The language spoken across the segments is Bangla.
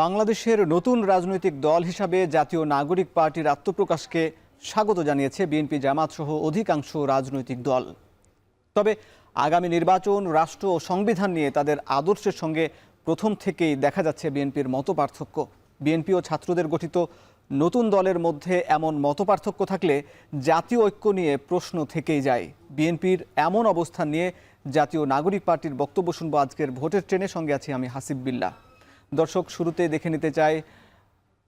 বাংলাদেশের নতুন রাজনৈতিক দল হিসাবে জাতীয় নাগরিক পার্টির আত্মপ্রকাশকে স্বাগত জানিয়েছে বিএনপি জামাত সহ অধিকাংশ রাজনৈতিক দল। তবে আগামী নির্বাচন, রাষ্ট্র ও সংবিধান নিয়ে তাদের আদর্শের সঙ্গে প্রথম থেকেই দেখা যাচ্ছে বিএনপির মতপার্থক্য। বিএনপি ও ছাত্রদের গঠিত নতুন দলের মধ্যে এমন মতপার্থক্য থাকলে জাতীয় ঐক্য নিয়ে প্রশ্ন থেকেই যায়। বিএনপির এমন অবস্থান নিয়ে জাতীয় নাগরিক পার্টির বক্তব্য শুনব আজকের ভোটের ট্রেনের সঙ্গে আছি আমি হাসিব বিল্লাহ দর্শক, শুরুতে দেখে নিতে চাই,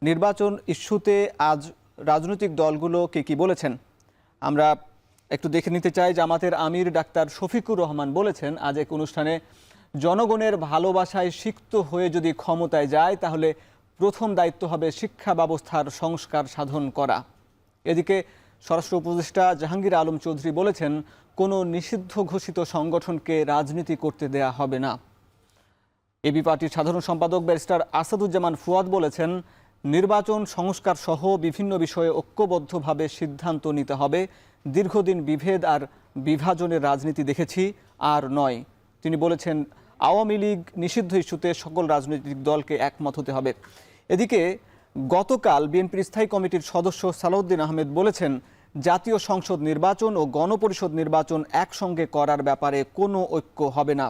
নির্বাচন ইস্যুতে আজ রাজনৈতিক দলগুলো কে কি বলেছেন? আমরা একটু দেখে নিতে চাই, জামাতের আমির ডাক্তার শফিকুর রহমান বলেছেন, আজ এক অনুষ্ঠানে জনগণের ভালোবাসায় সিক্ত হয়ে যদি ক্ষমতায় যায়, তাহলে প্রথম দায়িত্ব হবে শিক্ষা ব্যবস্থার সংস্কার সাধন করা। এদিকে স্বরাষ্ট্র উপদেষ্টা জাহাঙ্গীর আলম চৌধুরী বলেছেন, কোনো নিষিদ্ধ ঘোষিত সংগঠনকে রাজনীতি করতে দেয়া হবে না। এবি পার্টির সাধারণ সম্পাদক ব্যারিস্টার আসাদুজ্জামান ফুয়াদ বলেছেন, নির্বাচন সংস্কার সহ বিভিন্ন বিষয়ে ঐক্যবদ্ধভাবে সিদ্ধান্ত নিতে হবে। দীর্ঘদিন বিভেদ আর বিভাজনের রাজনীতি দেখেছি, আর নয়। তিনি বলেছেন, আওয়ামী লীগ নিষিদ্ধ ইস্যুতে সকল রাজনৈতিক দলকে একমত হতে হবে। এদিকে, গতকাল বিএনপির স্থায়ী কমিটির সদস্য সালাউদ্দিন আহমেদ বলেছেন, জাতীয় সংসদ নির্বাচন ও গণপরিষদ নির্বাচন একসঙ্গে করার ব্যাপারে কোনো ঐক্য হবে না।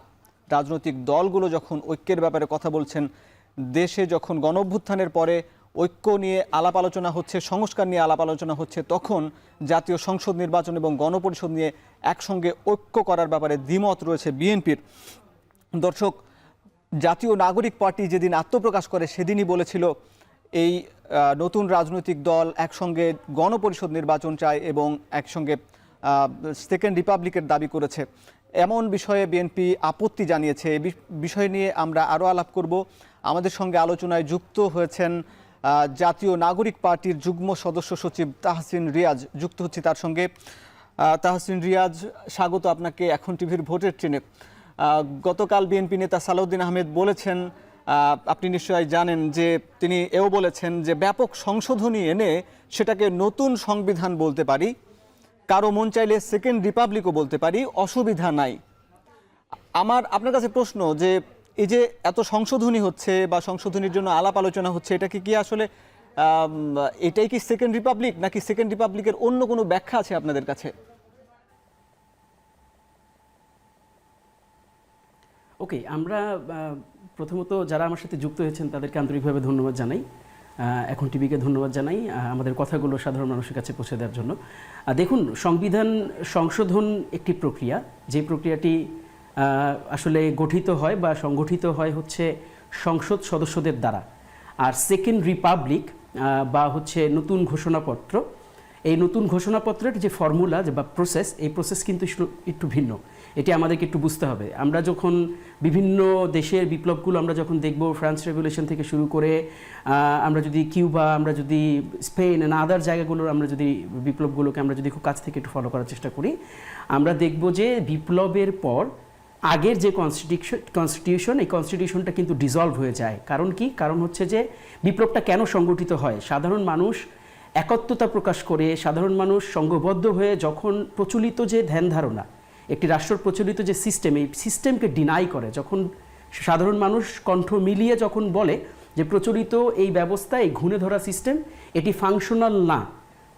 রাজনৈতিক দলগুলো যখন ঐক্যের ব্যাপারে কথা বলছেন, দেশে যখন গণঅভ্যুত্থানের পরে ঐক্য নিয়ে আলাপ আলোচনা হচ্ছে, সংস্কার নিয়ে আলাপ আলোচনা হচ্ছে, তখন জাতীয় সংসদ নির্বাচন এবং গণপরিষদ নিয়ে একসঙ্গে ঐক্য করার ব্যাপারে দ্বিমত রয়েছে বিএনপির। দর্শক, জাতীয় নাগরিক পার্টি যেদিন আত্মপ্রকাশ করে, সেদিনই বলেছিল, এই নতুন রাজনৈতিক দল একসঙ্গে গণপরিষদ নির্বাচন চায় এবং একসঙ্গে সেকেন্ড রিপাবলিকের দাবি করেছে। এমন বিষয়ে বিএনপি আপত্তি জানিয়েছে। এই বিষয় নিয়ে আমরা আরও আলাপ করব। আমাদের সঙ্গে আলোচনায় যুক্ত হয়েছেন জাতীয় নাগরিক পার্টির যুগ্ম সদস্য সচিব তাহসিন রিয়াজ। যুক্ত হচ্ছে তার সঙ্গে। তাহসিন রিয়াজ, স্বাগত আপনাকে এখন টিভির ভোটের ট্রেনে। গতকাল বিএনপি নেতা সালাউদ্দিন আহমেদ বলেছেন আপনি নিশ্চয়ই জানেন যে তিনি এও বলেছেন যে ব্যাপক সংশোধনী এনে সেটাকে নতুন সংবিধান বলতে পারি। কারও মন চাইলে সেকেন্ড রিপাবলিকও বলতে পারি, অসুবিধা নাই। আমার, আপনার কাছে প্রশ্ন যে এই যে এত সংশোধনী হচ্ছে বা সংশোধনীর জন্য আলাপ আলোচনা হচ্ছে, এটা কি কি আসলে এটাই কি সেকেন্ড রিপাবলিক নাকি সেকেন্ড রিপাবলিকের অন্য কোনো ব্যাখ্যা আছে আপনাদের কাছে? ওকে, আমরা প্রথমত যারা আমার সাথে যুক্ত হয়েছেন তাদেরকে আন্তরিকভাবে ধন্যবাদ জানাই। এখন টিভিকে ধন্যবাদ জানাই আমাদের কথাগুলো সাধারণ মানুষের কাছে পৌঁছে দেওয়ার জন্য। দেখুন, সংবিধান সংশোধন একটি প্রক্রিয়া, যে প্রক্রিয়াটি আসলে গঠিত হয় বা সংগঠিত হয় হচ্ছে সংসদ সদস্যদের দ্বারা। আর সেকেন্ড রিপাবলিক বা হচ্ছে নতুন ঘোষণাপত্র, এই নতুন ঘোষণাপত্রের যে ফর্মুলা বা প্রসেস এই প্রসেস কিন্তু একটু ভিন্ন। এটি আমাদেরকে একটু বুঝতে হবে। আমরা যখন বিভিন্ন দেশের বিপ্লবগুলো আমরা যখন দেখব, ফ্রান্স রেভলিউশন থেকে শুরু করে আমরা যদি কিউবা, আমরা যদি স্পেন না আদার জায়গাগুলোর আমরা যদি বিপ্লবগুলোকে আমরা যদি খুব কাছ থেকে একটু ফলো করার চেষ্টা করি, আমরা দেখব যে বিপ্লবের পর আগের যে কনস্টিটিউশন কনস্টিটিউশন এই কনস্টিটিউশনটা কিন্তু ডিজলভ হয়ে যায়। কারণ কি? কারণ হচ্ছে যে বিপ্লবটা কেন সংগঠিত হয়? সাধারণ মানুষ একত্বতা প্রকাশ করে, সাধারণ মানুষ সংঘবদ্ধ হয়ে যখন প্রচলিত যে ধ্যান ধারণা একটি রাষ্ট্র প্রচলিত যে সিস্টেম এই সিস্টেমকে ডিনাই করে, যখন সাধারণ মানুষ কণ্ঠ মিলিয়ে যখন বলে যে প্রচলিত এই ব্যবস্থা এই ঘুণে ধরা সিস্টেম এটি ফাংশনাল না,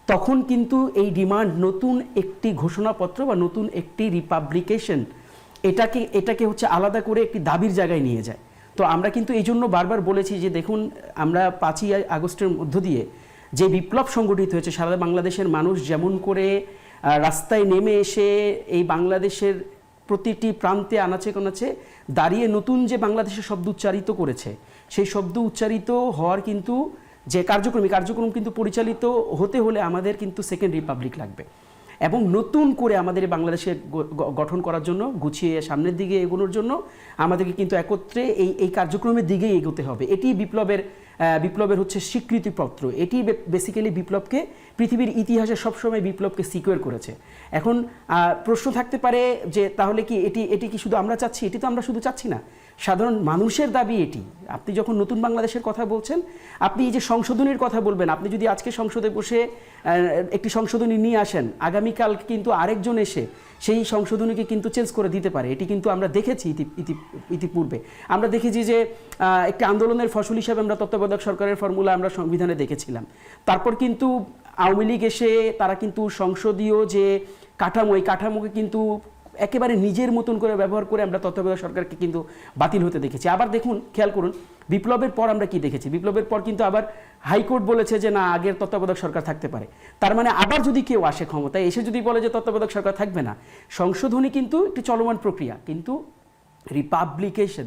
তখন কিন্তু এই ডিমান্ড নতুন একটি ঘোষণাপত্র বা নতুন একটি রিপাবলিকেশন এটাকে এটাকে হচ্ছে আলাদা করে একটি দাবির জায়গায় নিয়ে যায়। তো আমরা কিন্তু এই জন্য বারবার বলেছি যে দেখুন, আমরা পাঁচই আগস্টের মধ্য দিয়ে যে বিপ্লব সংগঠিত হয়েছে, সারা বাংলাদেশের মানুষ যেমন করে রাস্তায় নেমে এসে এই বাংলাদেশের প্রতিটি প্রান্তে আনাচে কানাচে দাঁড়িয়ে নতুন যে বাংলাদেশের শব্দ উচ্চারিত করেছে, সেই শব্দ উচ্চারিত হওয়ার কিন্তু যে কার্যক্রম, এই কার্যক্রম কিন্তু পরিচালিত হতে হলে আমাদের কিন্তু সেকেন্ড রিপাবলিক লাগবে। এবং নতুন করে আমাদের বাংলাদেশে গঠন করার জন্য, গুছিয়ে সামনের দিকে এগোনোর জন্য আমাদেরকে কিন্তু একত্রে এই এই কার্যক্রমের দিকেই এগোতে হবে। এটি বিপ্লবের বিপ্লবের হচ্ছে স্বীকৃতিপত্র। এটি বেসিক্যালি বিপ্লবকে, পৃথিবীর ইতিহাসে সবসময় বিপ্লবকে সিকিওর করেছে। এখন প্রশ্ন থাকতে পারে যে তাহলে কি এটি এটি কি শুধু আমরা চাচ্ছি? এটি তো আমরা শুধু চাচ্ছি না। সাধারণ মানুষের দাবি এটি। আপনি যখন নতুন বাংলাদেশের কথা বলছেন, আপনি এই যে সংশোধনীর কথা বলবেন, আপনি যদি আজকে সংসদে বসে একটি সংশোধনী নিয়ে আসেন, আগামীকাল কিন্তু আরেকজন এসে সেই সংশোধনীকে কিন্তু চেঞ্জ করে দিতে পারে। এটি কিন্তু আমরা দেখেছি ইতি- ইতি- ইতিপূর্বে। আমরা দেখেছি যে একটি আন্দোলনের ফসল হিসাবে আমরা তত্ত্বাবধায়ক সরকারের ফর্মুলা আমরা সংবিধানে দেখেছিলাম। তারপর কিন্তু আওয়ামী লীগ এসে তারা কিন্তু সংসদীয় যে কাঠামো, এই কাঠামোকে কিন্তু একেবারে নিজের মতন করে ব্যবহার করে আমরা তত্ত্বাবধায়ক সরকারকে কিন্তু বাতিল হতে দেখেছি। আবার দেখুন, খেয়াল করুন, বিপ্লবের পর আমরা কি দেখেছি? বিপ্লবের পর কিন্তু আবার হাইকোর্ট বলেছে যে, না, আগের তত্ত্বাবধায়ক সরকার থাকতে পারে। তার মানে আবার যদি কেউ আসে ক্ষমতায়, এসে যদি বলে যে, তত্ত্বাবধায়ক সরকার থাকবে না। সংশোধনী কিন্তু একটি চলমান প্রক্রিয়া। কিন্তু রিপাবলিকেশন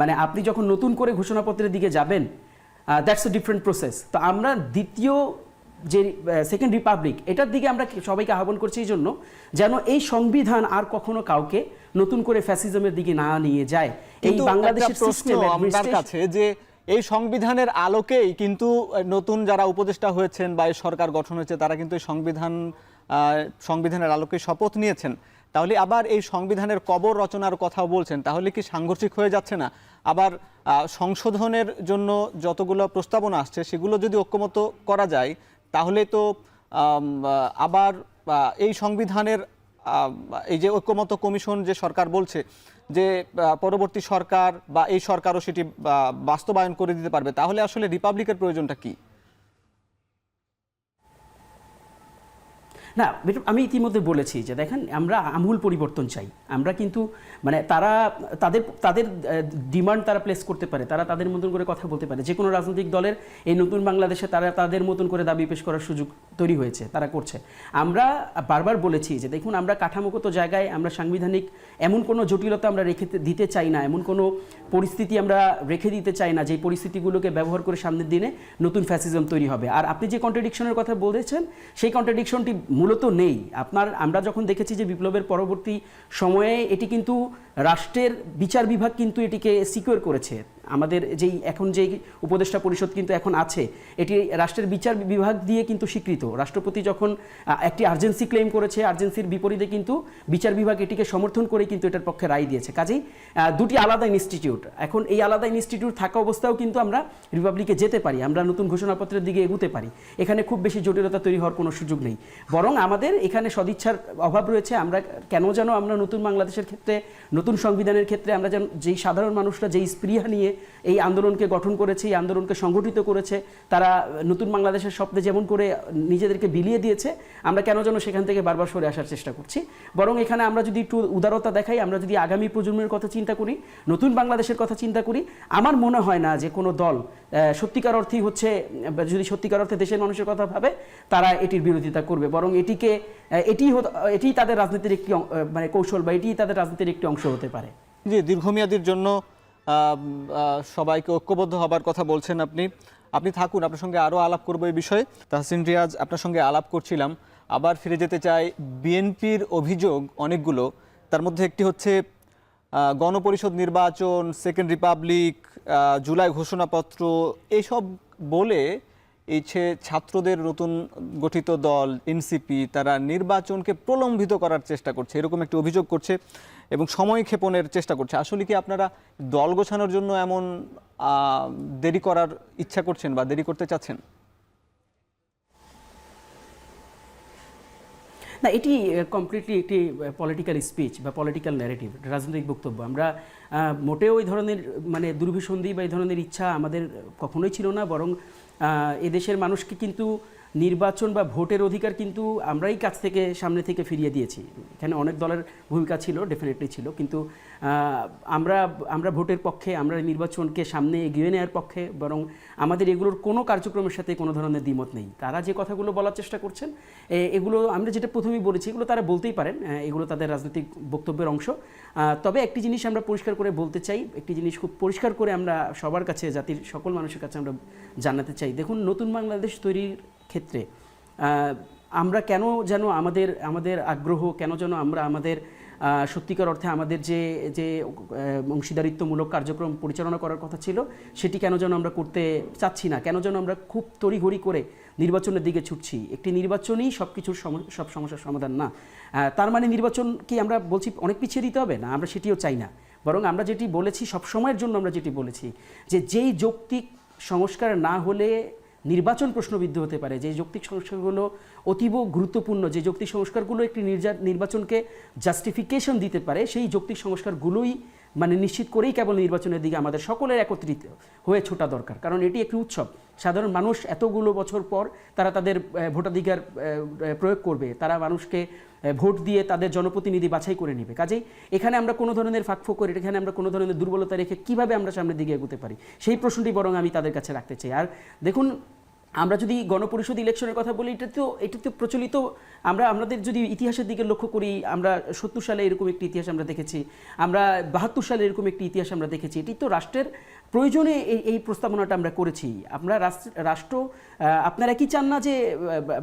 মানে আপনি যখন নতুন করে ঘোষণাপত্রের দিকে যাবেন দ্যাটস এ ডিফারেন্ট প্রসেস তো আমরা দ্বিতীয় যে সেকেন্ড রিপাবলিক এটার দিকে আমরা সবাইকে আহ্বান করছি এই জন্য যেন এই সংবিধান আর কখনো কাউকে নতুন করে ফ্যাসিজমের দিকে না নিয়ে যায়। এই বাংলাদেশের administration- কাছে যে এই সংবিধানের আলোকেই কিন্তু নতুন যারা উপদেষ্টা হয়েছেন বা এই সরকার গঠন হয়েছে তারা কিন্তু এই সংবিধান সংবিধানের আলোকে শপথ নিয়েছেন। তাহলে আবার এই সংবিধানের কবর রচনার কথা বলছেন তাহলে কি সাংঘর্ষিক হয়ে যাচ্ছে না? আবার সংশোধনের জন্য যতগুলো প্রস্তাবনা আসছে সেগুলো যদি ঐক্যমত করা যায় তাহলে তো আবার এই সংবিধানের এই যে ঐক্যমত কমিশন যে সরকার বলছে যে পরবর্তী সরকার বা এই সরকারও সেটি বাস্তবায়ন করে দিতে পারবে, তাহলে আসলে রিপাবলিকের প্রয়োজনটা কি? না আমি ইতিমধ্যে বলেছি যে দেখেন, আমরা আমূল পরিবর্তন চাই। আমরা কিন্তু মানে তারা, তাদের তাদের ডিমান্ড তারা প্লেস করতে পারে, তারা তাদের মতন করে কথা বলতে পারে। যে কোনো রাজনৈতিক দলের এই নতুন বাংলাদেশে তারা তাদের মতন করে দাবি পেশ করার সুযোগ তৈরি হয়েছে, তারা করছে। আমরা বারবার বলেছি যে দেখুন, আমরা কাঠামোগত জায়গায় আমরা সাংবিধানিক এমন কোনো জটিলতা আমরা রেখে দিতে চাই না, এমন কোনো পরিস্থিতি আমরা রেখে দিতে চাই না যে পরিস্থিতিগুলোকে ব্যবহার করে সামনের দিনে নতুন ফ্যাসিজম তৈরি হবে। আর আপনি যে কন্ট্রাডিকশনের কথা বলেছেন, সেই কন্ট্রাডিকশনটি মূলত নেই। আপনার, আমরা যখন দেখেছি যে বিপ্লবের পরবর্তী সময়ে এটি কিন্তু রাষ্ট্রের বিচার বিভাগ কিন্তু এটিকে সিকিউর করেছে। আমাদের যেই, এখন যেই উপদেষ্টা পরিষদ কিন্তু এখন আছে, এটি রাষ্ট্রের বিচার বিভাগ দিয়ে কিন্তু স্বীকৃত। রাষ্ট্রপতি যখন একটি আর্জেন্সি ক্লেম করেছে আর্জেন্সির বিপরীতে কিন্তু বিচার বিভাগ এটিকে সমর্থন করে কিন্তু এটার পক্ষে রায় দিয়েছে। কাজেই দুটি আলাদা ইনস্টিটিউট এখন এই আলাদা ইনস্টিটিউট থাকা অবস্থাও কিন্তু আমরা রিপাবলিকে যেতে পারি, আমরা নতুন ঘোষণাপত্রের দিকে এগুতে পারি। এখানে খুব বেশি জটিলতা তৈরি হওয়ার কোনো সুযোগ নেই। বরং আমাদের এখানে সদিচ্ছার অভাব রয়েছে, আমরা কেন যেন আমরা নতুন বাংলাদেশের ক্ষেত্রে নতুন সংবিধানের ক্ষেত্রে আমরা যেন যেই সাধারণ মানুষরা যেই স্পৃহা নিয়ে এই আন্দোলনকে গঠন করেছে, এই আন্দোলনকে সংগঠিত করেছে, তারা নতুন বাংলাদেশের স্বপ্নে যেমন করে নিজেদেরকে বিলিয়ে দিয়েছে, আমরা কেন যেন সেখান থেকে বারবার সরে আসার চেষ্টা করছি। বরং এখানে আমরা যদি একটু উদারতা দেখাই, আমরা যদি আগামী প্রজন্মের কথা চিন্তা করি, নতুন বাংলাদেশের কথা চিন্তা করি, আমার মনে হয় না যে কোনো দল সত্যিকার অর্থেই হচ্ছে যদি সত্যিকার অর্থে দেশের মানুষের কথা ভাবে, তারা এটির বিরোধিতা করবে। বরং এটিকে এটি এটি তাদের রাজনীতির একটি মানে কৌশল বা এটি তাদের রাজনীতির একটি অংশ। হতে পারে। জি, দীর্ঘমেয়াদীর জন্য সবাইকে ঐক্যবদ্ধ হবার কথা বলছেন আপনি। আপনি থাকুন, আপনার সঙ্গে আরও আলাপ করব এই বিষয়ে। তাহসিন রিয়াজ, আপনার সঙ্গে আলাপ করছিলাম। আবার ফিরে যেতে চাই বিএনপির অভিযোগ অনেকগুলো। তার মধ্যে একটি হচ্ছে গণপরিষদ নির্বাচন, সেকেন্ড রিপাবলিক জুলাই ঘোষণাপত্র এইসব বলে এই যে ছাত্রদের নতুন গঠিত দল, এনসিপি। তারা নির্বাচনকে প্রলম্বিত করার চেষ্টা করছে। এরকম একটি অভিযোগ করছে। এবং সময় ক্ষেপণের চেষ্টা করছে। আসলে কি আপনারা দল গোছানোর জন্য এমন দেরি করার ইচ্ছা করছেন বা দেরি করতে চাচ্ছেন? না, এটি কমপ্লিটলি একটি পলিটিক্যাল স্পিচ বা পলিটিক্যাল ন্যারেটিভ রাজনৈতিক বক্তব্য। আমরা মোটেও এই ধরনের মানে দুর্বিসন্ধি বা এই ধরনের ইচ্ছা আমাদের কখনোই ছিল না, বরং এদেশের মানুষকে কিন্তু নির্বাচন বা ভোটের অধিকার কিন্তু আমরাই কাছ থেকে সামনে থেকে ফিরিয়ে দিয়েছি। এখানে অনেক দলের ভূমিকা ছিল ডেফিনেটলি ছিল, কিন্তু আমরা আমরা ভোটের পক্ষে, আমরা নির্বাচনকে সামনে এগিয়ে নেওয়ার পক্ষে, বরং আমাদের এগুলোর কোনো কার্যক্রমের সাথে কোনো ধরনের দ্বিমত নেই। তারা যে কথাগুলো বলার চেষ্টা করছেন এগুলো আমরা যেটা প্রথমেই বলেছি, এগুলো তারা বলতেই পারেন এগুলো তাদের রাজনৈতিক বক্তব্যের অংশ। তবে একটি জিনিস আমরা পরিষ্কার করে বলতে চাই, একটি জিনিস খুব পরিষ্কার করে আমরা সবার কাছে, জাতির সকল মানুষের কাছে আমরা জানাতে চাই। দেখুন, নতুন বাংলাদেশ তৈরির ক্ষেত্রে আমরা কেন যেন আমাদের আমাদের আগ্রহ, কেন যেন আমরা আমাদের সত্যিকার অর্থে আমাদের যে যে অংশীদারিত্বমূলক কার্যক্রম পরিচালনা করার কথা ছিল, সেটি কেন যেন আমরা করতে চাচ্ছি না? কেন যেন আমরা খুব তড়িঘড়ি করে নির্বাচনের দিকে ছুটছি? একটি নির্বাচনই সব কিছুর সব সমস্যার সমাধান না। তার মানে নির্বাচন কি আমরা বলছি অনেক পিছিয়ে দিতে হবে? না, আমরা সেটিও চাই না। বরং আমরা যেটি বলেছি সব সময়ের জন্য আমরা যেটি বলেছি, যে যেই যৌক্তিক সংস্কার না হলে নির্বাচন প্রশ্নবিদ্ধ হতে পারে। যে যৌক্তিক সংস্কারগুলো অতীব গুরুত্বপূর্ণ, যে যৌক্তিক সংস্কারগুলো একটি নির্বাচনকে জাস্টিফিকেশন দিতে পারে, সেই যৌক্তিক সংস্কারগুলোই মানে নিশ্চিত করেই কেবল নির্বাচনের দিকে আমাদের সকলের একত্রিত হয়ে ছোটা দরকার। কারণ এটি একটি উৎসব। সাধারণ মানুষ এতগুলো বছর পর তারা তাদের ভোটাধিকার প্রয়োগ করবে। তারা মানুষকে ভোট দিয়ে তাদের জনপ্রতিনিধি বাছাই করে নেবে। কাজেই এখানে আমরা কোনো ধরনের ফাঁকফোক করে এখানে আমরা কোনো ধরনের দুর্বলতা রেখে কীভাবে আমরা সামনের দিকে এগোতে পারি? সেই প্রশ্নটি বরং আমি তাদের কাছে রাখতে চাই। আর দেখুন আমরা যদি গণপরিষদ ইলেকশনের কথা বলি, এটা তো এটা তো প্রচলিত। আমরা আমাদের যদি ইতিহাসের দিকে লক্ষ্য করি, আমরা সত্তর সালে এরকম একটি ইতিহাস আমরা দেখেছি। আমরা বাহাত্তর সালে এরকম একটি ইতিহাস আমরা দেখেছি। এটি তো রাষ্ট্রের প্রয়োজনে এই এই প্রস্তাবনাটা আমরা করেছি। আমরা রাষ্ট্র আপনারা কি চান না যে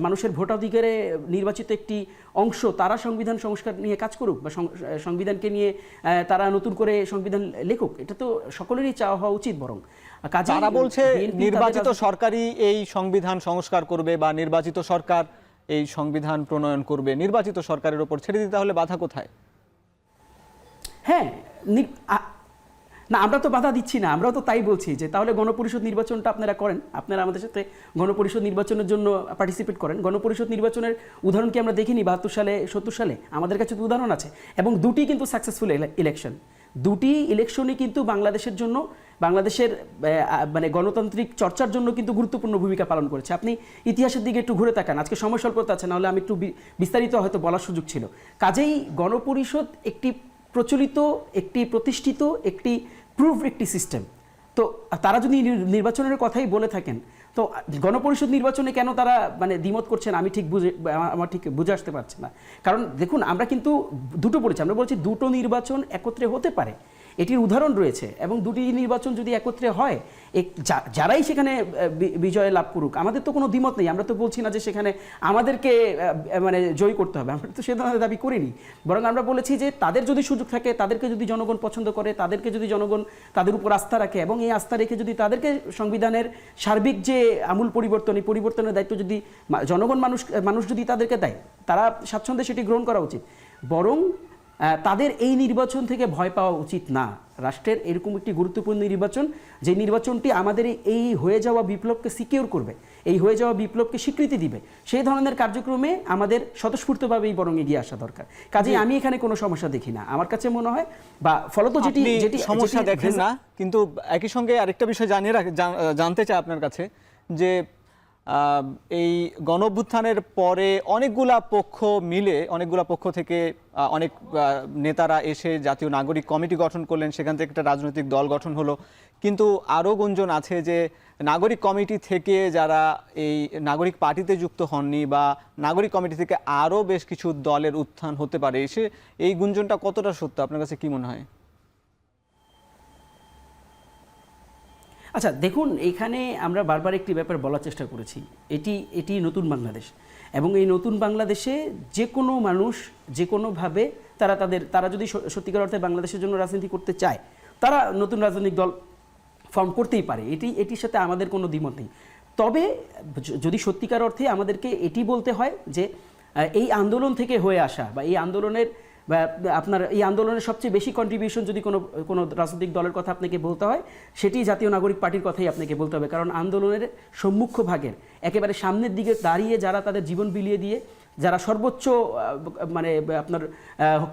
মানুষের ভোটাধিকারে নির্বাচিত একটি অংশ তারা সংবিধান সংস্কার নিয়ে কাজ করুক বা সংবিধানকে নিয়ে তারা নতুন করে সংবিধান লেখুক এটা তো সকলেরই চাওয়া হওয়া উচিত বরং। তারা বলছে নির্বাচিত সরকারই এই সংবিধান সংস্কার করবে বা নির্বাচিত সরকার এই সংবিধান প্রণয়ন করবে। নির্বাচিত সরকারের ওপর ছেড়ে দিতে হলে বাধা কোথায়? হ্যাঁ নি- আমরা তো বাধা দিচ্ছি না, আমরাও তো তাই বলছি যে তাহলে গণপরিষদ নির্বাচনটা আপনারা করেন। আপনারা আমাদের সাথে গণপরিষদ নির্বাচনের জন্য পার্টিসিপেট করেন। গণপরিষদ নির্বাচনের উদাহরণ কি আমরা দেখিনি বাহাত্তর সালে, সত্তর সালে? আমাদের কাছে তো উদাহরণ আছে। এবং দুটি কিন্তু সাকসেসফুল ইলেকশন দুটি ইলেকশনই কিন্তু বাংলাদেশের জন্য, বাংলাদেশের মানে গণতান্ত্রিক চর্চার জন্য কিন্তু গুরুত্বপূর্ণ ভূমিকা পালন করেছে। আপনি ইতিহাসের দিকে একটু ঘুরে তাকান। আজকে সময় স্বল্পতা আছে, নাহলে আমি একটু বিস্তারিত হয়তো বলার সুযোগ ছিল। কাজেই গণপরিষদ একটি প্রচলিত, একটি প্রতিষ্ঠিত, একটি প্রুভ একটি সিস্টেম তো তারা যদি নির- নির্বাচনের কথাই বলে থাকেন, তো গণপরিষদ নির্বাচনে কেন তারা মানে দ্বিমত করছেন আমি ঠিক বুঝে, আমার ঠিক বুঝে আসতে পারছে না। কারণ দেখুন, আমরা কিন্তু দুটো বলেছি, আমরা বলছি দুটো নির্বাচন একত্রে হতে পারে। এটির উদাহরণ রয়েছে এবং দুটি নির্বাচন যদি একত্রে হয় যারাই সেখানে বিজয় লাভ করুক, আমাদের তো কোনো দ্বিমত নেই। আমরা তো বলছি না যে সেখানে আমাদেরকে মানে জয় করতে হবে। আমরা তো সে ধরনের দাবি করিনি। বরং আমরা বলেছি যে তাদের যদি সুযোগ থাকে, তাদেরকে যদি জনগণ পছন্দ করে, তাদেরকে যদি জনগণ তাদের উপর আস্থা রাখে এবং এই আস্থা রেখে যদি তাদেরকে সংবিধানের সার্বিক যে আমূল পরিবর্তন, এই পরিবর্তনের দায়িত্ব যদি জনগণ মানুষ মানুষ যদি তাদেরকে দেয়, তারা স্বাচ্ছন্দ্যে সেটি গ্রহণ করা উচিত। বরং তাদের এই নির্বাচন থেকে ভয় পাওয়া উচিত না। রাষ্ট্রের এরকম একটি গুরুত্বপূর্ণ নির্বাচন যে নির্বাচনটি আমাদের এই হয়ে যাওয়া বিপ্লবকে সিকিউর করবে এই হয়ে যাওয়া বিপ্লবকে স্বীকৃতি দিবে সেই ধরনের কার্যক্রমে আমাদের স্বতঃস্ফূর্তভাবেই বরং এগিয়ে আসা দরকার। কাজেই আমি এখানে কোনো সমস্যা দেখি না। আমার কাছে মনে হয় বা ফলত যেটি যেটি সমস্যা দেখেন না কিন্তু একই সঙ্গে আরেকটা বিষয় জানিয়ে রাখ জানতে চাই আপনার কাছে যে এই গণভ্যুত্থানের পরে অনেকগুলা পক্ষ মিলে, অনেকগুলা পক্ষ থেকে অনেক নেতারা এসে জাতীয় নাগরিক কমিটি গঠন করলেন, সেখান থেকে একটা রাজনৈতিক দল গঠন হলো। কিন্তু আরও গুঞ্জন আছে যে, নাগরিক কমিটি থেকে যারা এই নাগরিক পার্টিতে যুক্ত হননি বা নাগরিক কমিটি থেকে আরও বেশ কিছু দলের উত্থান হতে পারে, এসে এই গুঞ্জনটা কতটা সত্য? আপনার কাছে কি মনে হয়? আচ্ছা দেখুন, এখানে আমরা বারবার একটি ব্যাপার বলার চেষ্টা করেছি। এটি এটি নতুন বাংলাদেশ এবং এই নতুন বাংলাদেশে যে কোনো মানুষ, যে কোনোভাবে তারা তাদের, তারা যদি সত্যিকার অর্থে বাংলাদেশের জন্য রাজনীতি করতে চায়, তারা নতুন রাজনৈতিক দল ফর্ম করতেই পারে। এটি, এটির সাথে আমাদের কোনো দ্বিমত নেই। তবে যদি সত্যিকার অর্থে আমাদেরকে এটি বলতে হয় যে এই আন্দোলন থেকে হয়ে আসা বা এই আন্দোলনের আপনার এই আন্দোলনের সবচেয়ে বেশি কন্ট্রিবিউশন যদি কোনো কোনো রাজনৈতিক দলের কথা আপনাকে বলতে হয় সেটি জাতীয় নাগরিক পার্টির কথাই আপনাকে বলতে হবে। কারণ আন্দোলনের সম্মুখ ভাগের, একেবারে সামনের দিকে দাঁড়িয়ে যারা তাদের জীবন বিলিয়ে দিয়ে, যারা সর্বোচ্চ মানে আপনার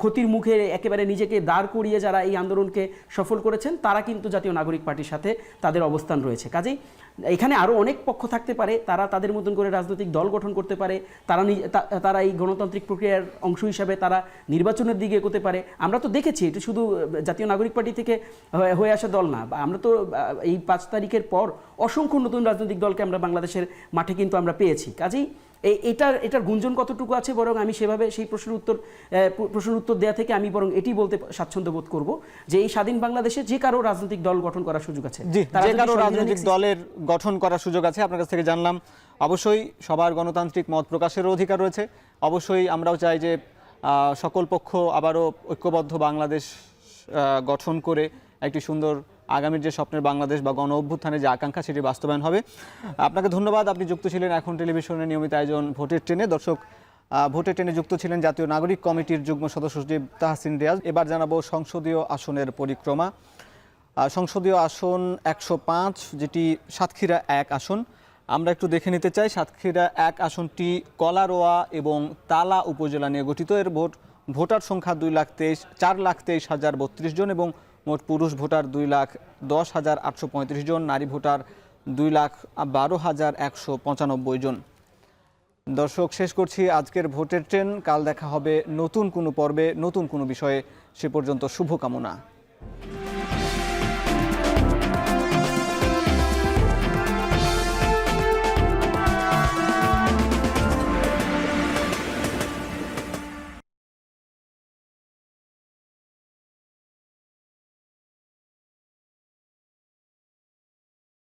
ক্ষতির মুখে একেবারে নিজেকে দাঁড় করিয়ে যারা এই আন্দোলনকে সফল করেছেন, তারা কিন্তু জাতীয় নাগরিক পার্টির সাথে তাদের অবস্থান রয়েছে। কাজেই এখানে আরও অনেক পক্ষ থাকতে পারে, তারা তাদের মতন করে রাজনৈতিক দল গঠন করতে পারে, তারা তারা এই গণতান্ত্রিক প্রক্রিয়ার অংশ হিসাবে তারা নির্বাচনের দিকে এগোতে পারে। আমরা তো দেখেছি, এটা শুধু জাতীয় নাগরিক পার্টি থেকে হয়ে- আসা দল না আমরা তো এই পাঁচ তারিখের পর অসংখ্য নতুন রাজনৈতিক দলকে আমরা বাংলাদেশের মাঠে কিন্তু আমরা পেয়েছি। কাজেই এটার এটার গুঞ্জন কতটুকু আছে বরং আমি সেভাবে সেই প্রশ্নের উত্তর প্রশ্নের উত্তর দেওয়া থেকে আমি বরং এটি বলতে স্বাচ্ছন্দ্য বোধ করব যে এই স্বাধীন বাংলাদেশে যে কারও রাজনৈতিক দল গঠন করার সুযোগ আছে। যে কারও রাজনৈতিক দলের গঠন করার সুযোগ আছে আপনার কাছ থেকে জানলাম। অবশ্যই সবার গণতান্ত্রিক মত প্রকাশেরও অধিকার রয়েছে। অবশ্যই আমরাও চাই যে সকল পক্ষ আবারও ঐক্যবদ্ধ বাংলাদেশ গঠন করে একটি সুন্দর আগামীর যে স্বপ্নের বাংলাদেশ বা গণ অভ্যুত্থানের যে আকাঙ্ক্ষা, সেটি বাস্তবায়ন হবে। আপনাকে ধন্যবাদ, আপনি যুক্ত ছিলেন এখন টেলিভিশনের নিয়মিত আয়োজন ভোটের ট্রেনে। দর্শক ভোটের ভোটে টেনে যুক্ত ছিলেন জাতীয় নাগরিক কমিটির যুগ্ম সদস্য সচিব তাহসিন রিয়াজ। এবার জানাব সংসদীয় আসনের পরিক্রমা। সংসদীয় আসন একশো পাঁচ, যেটি সাতক্ষীরা এক আসন। আমরা একটু দেখে নিতে চাই, সাতক্ষীরা এক আসনটি কলারোয়া এবং তালা উপজেলা নিয়ে গঠিত। এর ভোট, ভোটার সংখ্যা দুই লাখ তেইশ, চার লাখ তেইশ হাজার বত্রিশ জন এবং মোট পুরুষ ভোটার দুই লাখ দশ হাজার আটশো পঁয়ত্রিশ জন, নারী ভোটার দুই লাখ বারো হাজার একশো পঁচানব্বই জন। দর্শক, শেষ করছি আজকের ভোটের ট্রেন। কাল দেখা হবে নতুন কোনো পর্বে, নতুন কোনো বিষয়ে। সে পর্যন্ত শুভকামনা।